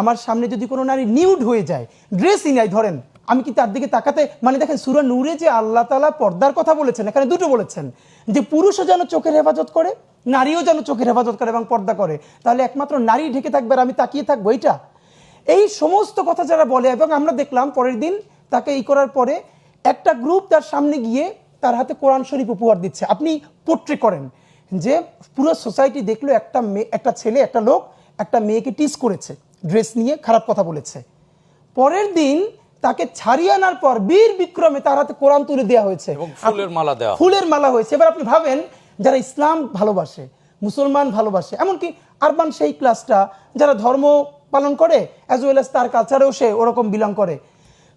আমার সামনে যদি কোনো নারী নিউড হয়ে যায় ড্রেসই নাই ধরেন, আমি কি তার দিকে তাকাতে মানে দেখেন সুরা নূরে যে আল্লাহ তালা পর্দার কথা বলেছেন, এখানে দুটো বলেছেন, যে পুরুষও যেন চোখের হেফাজত করে, নারীও যেন চোখের হেফাজত করে এবং পর্দা করে। তাহলে একমাত্র নারী ঢেকে থাকবে আর আমি তাকিয়ে থাকব, এইটা? এই সমস্ত কথা যারা বলে, এবং আমরা দেখলাম পরের দিন তাকে এই করার পরে একটা গ্রুপ তার সামনে গিয়ে তার হাতে কোরআন শরীফ উপহার দিচ্ছে। আপনি পোট্রে করেন যে পুরো সোসাইটি দেখল একটা মেয়ে একটা ছেলে, একটা লোক, একটা মেয়েকে টিস করেছে। ড্রেস নিয়ে খারাপ কথা বলেছে। পরের দিন তাকে ছাড়িয়ে আনার পর বীর বিক্রমে তার হাতে কোরআন তুলে দেওয়া হয়েছে। ফুলের মালা দেওয়া ফুলের মালা হয়েছে। এবার আপনি ভাবেন যারা ইসলাম ভালোবাসে মুসলমান ভালোবাসে এমনকি আরবান সেই ক্লাসটা যারা ধর্ম পালন করে অ্যাজ ওয়েল অ্যাজ তার কালচারেও সে ওরকম বিলং করে।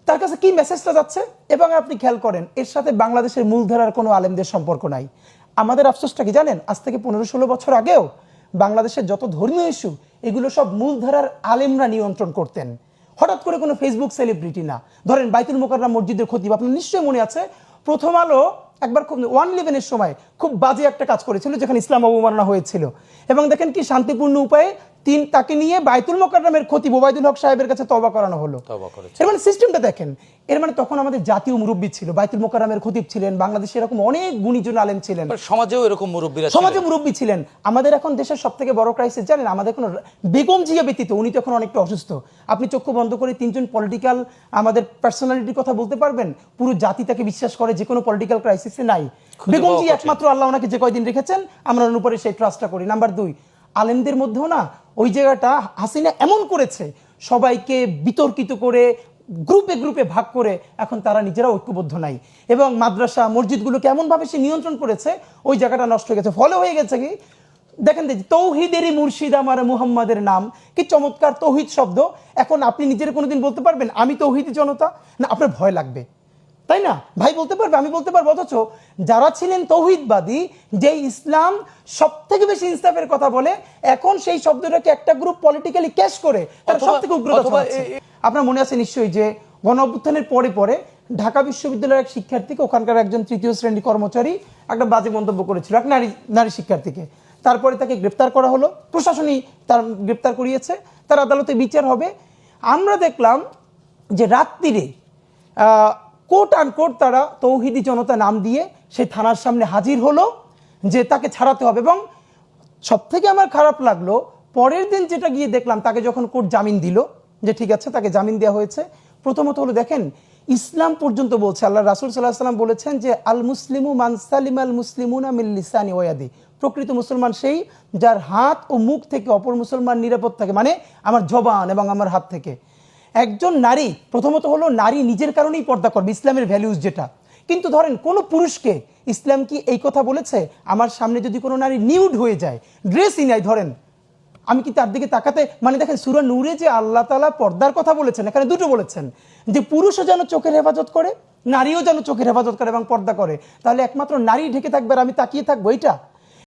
তার কাছে কি মেসেজটা যাচ্ছে? এবং আপনি খেয়াল করেন এর সাথে বাংলাদেশের মূলধারার কোনো আলেমদের সম্পর্ক নাই। আমাদের আফসোসটা কি জানেন? আজ থেকে পনেরো ষোলো বছর আগেও বাংলাদেশের যত ধর্মীয় ইস্যু, এগুলো সব মূলধারার আলেমরা নিয়ন্ত্রণ করতেন। হঠাৎ করে কোনো ফেসবুক সেলিব্রিটি না। ধরেন বাইতুল মোকাররা মসজিদের খতিব, আপনার নিশ্চয়ই মনে আছে, প্রথম আলো একবার খুব ওয়ান ইলেভেনের সময় খুব বাজে একটা কাজ করেছিল, যেখানে ইসলাম অবমাননা হয়েছিল। এবং দেখেন কি শান্তিপূর্ণ উপায়ে তিন তাকে নিয়ে বাইতুল মোকাররমের ক্ষতি ওবায়দুল হক সাহেবের কাছে তবা করানো হলো। এর মানে সিস্টেমটা দেখেন এর মানে তখন আমাদের জাতীয় মুরব্বী ছিল বাইতুল মোকাররমের খতিব ছিলেন বাংলাদেশে এরকম অনেক গুণীজন আলেম ছিলেন। এবার সমাজেও এরকম মুরব্বীরা সমাজে মুরব্বী ছিলেন। আমাদের এখন দেশের সব থেকে বড় ক্রাইসিস জানেন আমাদের কোনো বেগম জিয়া ব্যতীত উনি তো এখন অনেকটা অসুস্থ। আপনি চক্ষু বন্ধ করে তিনজন পলিটিক্যাল আমাদের পার্সোনালিটির কথা বলতে পারবেন? পুরো জাতি তাকে বিশ্বাস করে যে কোনো পলিটিক্যাল ক্রাইসিসে নাই। বেগম জি একমাত্র আল্লাহ ওনাকে যে কয়দিন রেখেছেন? আমরা ওনার উপরে সেই ট্রাস্টটা করি। নাম্বার দুই আলেমদের মধ্যেও না ওই জায়গাটা হাসিনা এমন করেছে, সবাইকে বিতর্কিত করে, গ্রুপে গ্রুপে ভাগ করে এখন তারা নিজেরা ঐক্যবদ্ধ নাই। এবং মাদ্রাসা, মসজিদগুলোকে এমনভাবে সে নিয়ন্ত্রণ করেছে, ওই জায়গাটা নষ্ট হয়ে গেছে। ফলে হয়ে গেছে কি? দেখেন দেখি তৌহিদেরই মুর্শিদ আমার মুহাম্মাদের নাম। কি চমৎকার তৌহিদ শব্দ। এখন আপনি নিজের কোনোদিন বলতে পারবেন, আমি তৌহিদি জনতা না, আপনার ভয় লাগবে। তাই না? ভাই বলতে পারবে আমি বলতে পারব অথচ যারা ছিলেন তৌহিদবাদী যে ইসলাম সব থেকে বেশি ইনসাফের কথা বলে এখন সেই শব্দটাকে একটা গ্রুপ পলিটিক্যালি ক্যাশ করে তারা সব থেকে উগ্রতা। এ- আপনার মনে আছে নিশ্চয়ই যে গণ অভ্যুত্থানের পরে পরে ঢাকা বিশ্ববিদ্যালয়ের এক শিক্ষার্থীকে ওখানকার একজন তৃতীয় শ্রেণি কর্মচারী একটা বাজে মন্তব্য করেছিল এক নারী নারী শিক্ষার্থীকে। তারপরে তাকে গ্রেপ্তার করা হলো প্রশাসনই তার গ্রেপ্তার করিয়েছে তার আদালতে বিচার হবে। আমরা দেখলাম যে রাত্রিরে কোট আন কোট তারা তৌহিদি জনতা নাম দিয়ে সেই থানার সামনে হাজির হলো যে তাকে ছাড়াতে হবে এবং সব থেকে আমার খারাপ লাগল, পরের দিন যেটা গিয়ে দেখলাম, তাকে যখন কোর্ট জামিন দিল, যে ঠিক আছে, তাকে জামিন দেওয়া হয়েছে। প্রথমত হলো দেখেন, ইসলাম পর্যন্ত বলছে, আল্লাহ রাসুল সাল্লাহ সাল্লাম বলেছেন যে আল মুসলিমু মানসালিম আল মুসলিমুন আমিল লিসানি ওয়াদি প্রকৃত মুসলমান সেই যার হাত ও মুখ থেকে অপর মুসলমান নিরাপদ থাকে মানে আমার জবান এবং আমার হাত থেকে। একজন নারী প্রথমত হলো নারী নিজের কারণেই পর্দা করবে, ইসলামের ভ্যালুজ যেটা। কিন্তু ধরেন কোনো পুরুষকে ইসলাম কি এই কথা বলেছে? আমার সামনে যদি কোনো নারী নিউড হয়ে যায় ড্রেসই নাই, ধরেন, আমি কি তার দিকে তাকাতে মানে দেখেন সুরা নূরে যে আল্লাহ তালা পর্দার কথা বলেছেন, এখানে দুটো বলেছেন, যে পুরুষও যেন চোখের হেফাজত করে, নারীও যেন চোখের হেফাজত করে এবং পর্দা করে। তাহলে একমাত্র নারী ঢেকে থাকবে আর আমি তাকিয়ে থাকব, এইটা?